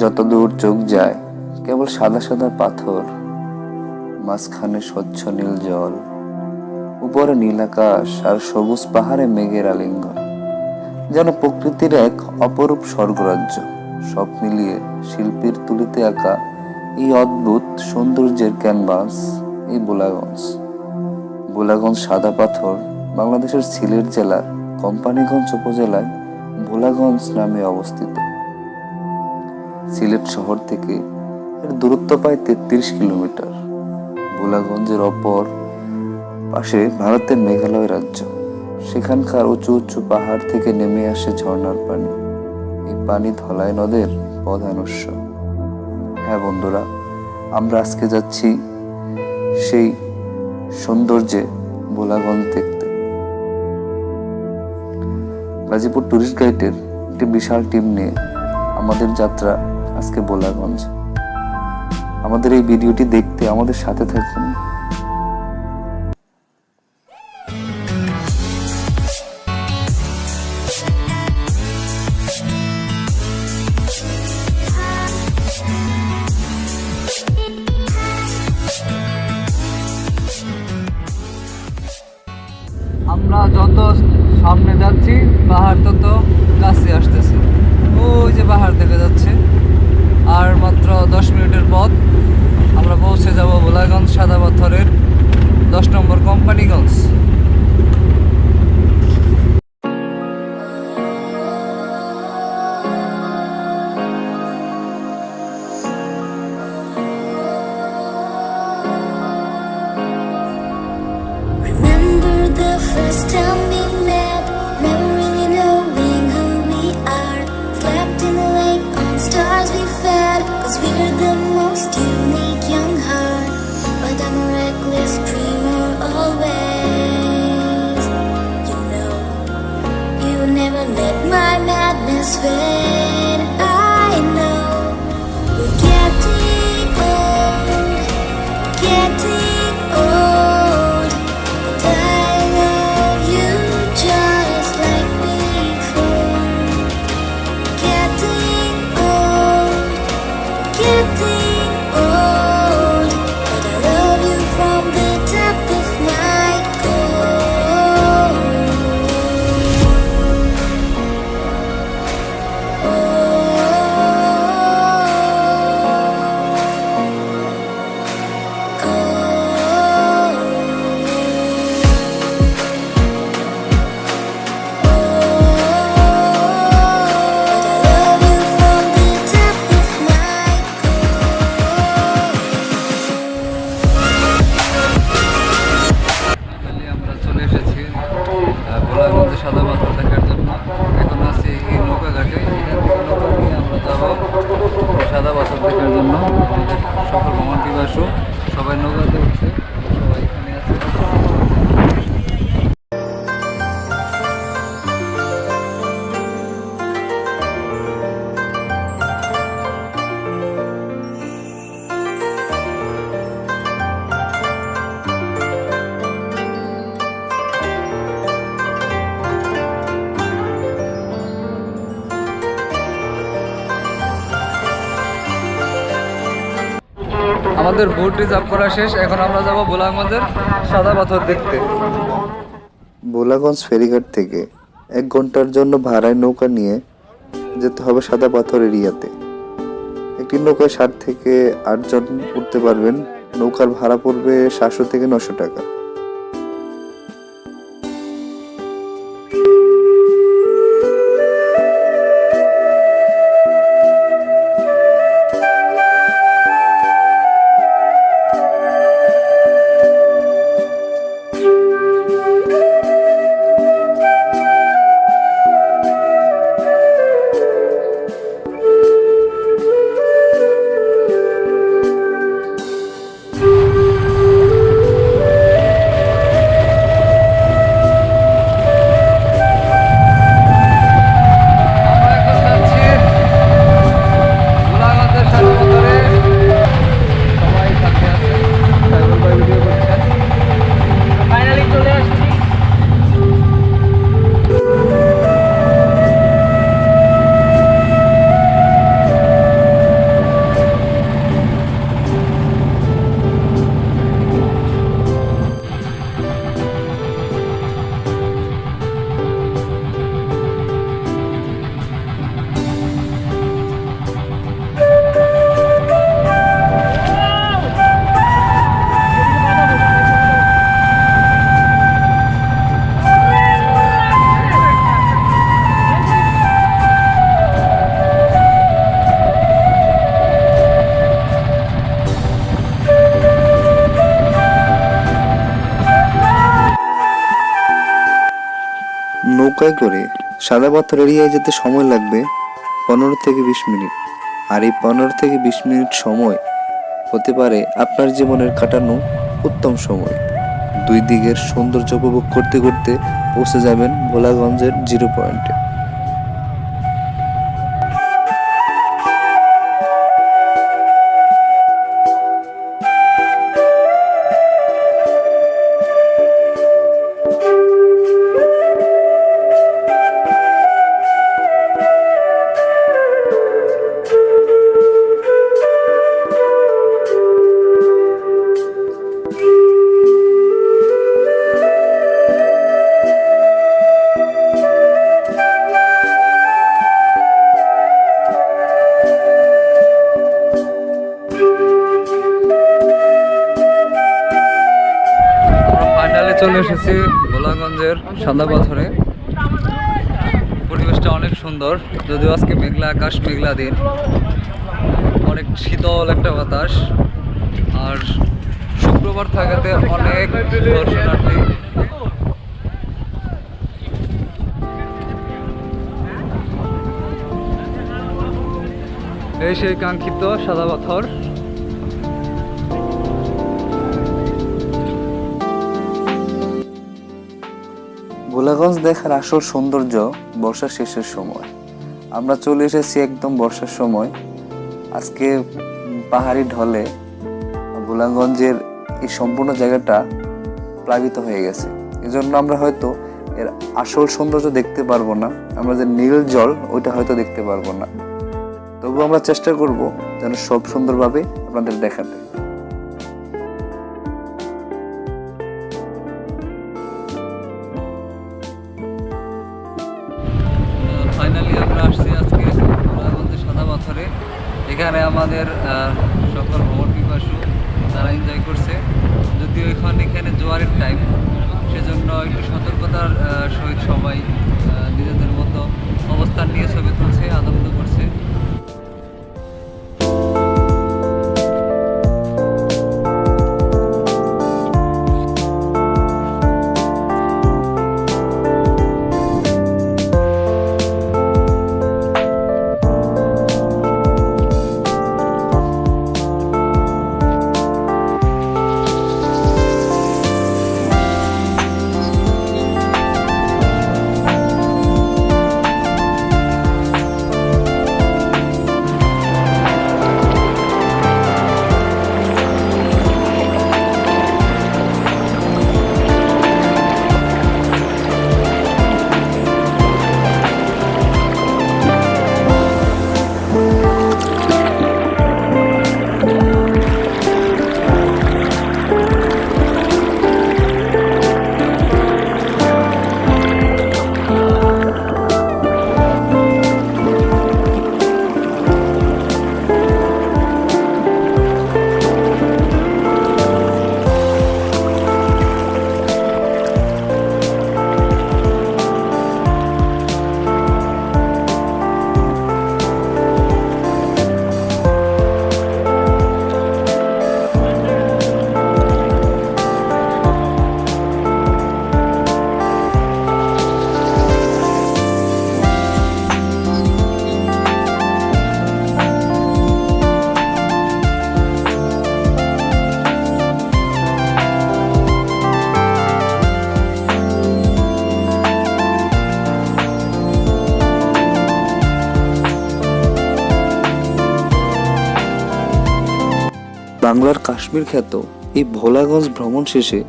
যতদূর চোখ যায়, কেবল সাদা সাদা পাথর, মাঝখানে স্বচ্ছ নীল জল, উপরে নীল আকাশ আর সবুজ পাহাড়ে মেঘের আলিঙ্গন, যেন প্রকৃতির এক অপরূপ স্বর্গরাজ্য। সব মিলিয়ে শিল্পীর তুলিতে আঁকা এই অদ্ভুত সৌন্দর্যের ক্যানভাস, এই বোলাগঞ্জ। বোলাগঞ্জ সাদা পাথর বাংলাদেশের সিলেট জেলার কোম্পানিগঞ্জ উপজেলায় ভোলাগঞ্জ নামে অবস্থিত। সিলেট শহর থেকে এর দূরত্ব প্রায় তেত্রিশ কিলোমিটার। ভোলাগঞ্জের অপর পাশে ভারতের মেঘালয় রাজ্য। সেখানকার উঁচু উঁচু পাহাড় থেকে নেমে আসে ঝর্ণার পানি। এই পানি ধলাই নদের প্রধান উৎস হ্যাঁ বন্ধুরা, আমরা আজকে যাচ্ছি সেই সৌন্দর্যে ভোলাগঞ্জ দেখতে। গাজীপুর টুরিস্ট গাইডের একটি বিশাল টিম নিয়ে আমাদের যাত্রা আজকে বোলাগঞ্জ আমাদের এই ভিডিওটি দেখতে আমাদের সাথে থাকুন। Let my madness fade. আমাদের বোট রিজার্ভ করা শেষ, এখন আমরা যাব বোলাগঞ্জের সাদা পাথর দেখতে। বোলাগঞ্জ ফেরিঘাট থেকে এক ঘণ্টার জন্য ভাড়ায় নৌকা নিয়ে যেতে হবে সাদা পাথর এরিয়াতে একটি নৌকায় ষাট থেকে আটজন উঠতে পারবেন। নৌকার ভাড়া পড়বে সাতশো থেকে নশো টাকা। নৌকায় করে সাদা পাথর এড়িয়ে যেতে সময় লাগবে পনেরো থেকে বিশ মিনিট। আর এই পনেরো থেকে বিশ মিনিট সময় হতে পারে আপনার জীবনের কাটানো উত্তম সময়। দুই দিকের সৌন্দর্য উপভোগ করতে করতে পৌঁছে যাবেন ভোলাগঞ্জের জিরো পয়েন্টে। সাদা পাথরে পরিবেশটা অনেক সুন্দর, যদিও আজকে মেঘলা আকাশ, মেঘলা দিন। অনেক শীতল একটা বাতাস। আর শুক্রবার থাকাতে অনেক দর্শনার্থী। এই সেই কাঙ্ক্ষিত সাদা পাথর। ভোলাগঞ্জ দেখার আসল সৌন্দর্য বর্ষার শেষের সময়। আমরা চলে এসেছি একদম বর্ষার সময়। আজকে পাহাড়ি ঢলে ভোলাগঞ্জের এই সম্পূর্ণ জায়গাটা প্লাবিত হয়ে গেছে। এজন্য আমরা হয়তো এর আসল সৌন্দর্য দেখতে পারব না। আমরা যে নীল জল, ওইটা হয়তো দেখতে পারব না। তবু আমরা চেষ্টা করব যেন সব সুন্দরভাবে আপনাদের দেখাতে। ফাইনালি আমরা আসছি আজকে গোলাগঞ্জের সাদা পাথরে এখানে আমাদের সকল ভ্রমণ পিপাসু, তারা এনজয় করছে। যদিও এখন এখানে জোয়ারের টাইম সেজন্য একটু সতর্কতার সহিত সবাই নিজেদের মতো অবস্থান নিয়ে ছবি তুলছে আনন্দ বাংলার কাশ্মীর খ্যাত এই ভোলাগঞ্জ ভ্রমণ শেষে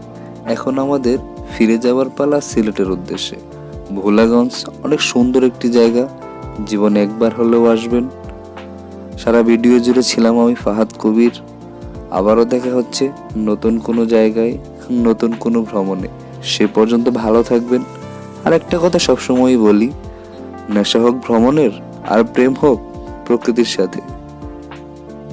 এখন আমাদের ফিরে যাওয়ার পালা সিলেটের উদ্দেশ্যে। ভোলাগঞ্জ অনেক সুন্দর একটি জায়গা, জীবনে একবার হলেও আসবেন। সারা ভিডিও জুড়ে ছিলাম আমি ফাহাদ কবির। আবারও দেখা হচ্ছে নতুন কোনো জায়গায়, নতুন কোনো ভ্রমণে। সে পর্যন্ত ভালো থাকবেন। আর একটা কথা সবসময়ই বলি, নেশা হোক ভ্রমণের, আর প্রেম হোক প্রকৃতির সাথে।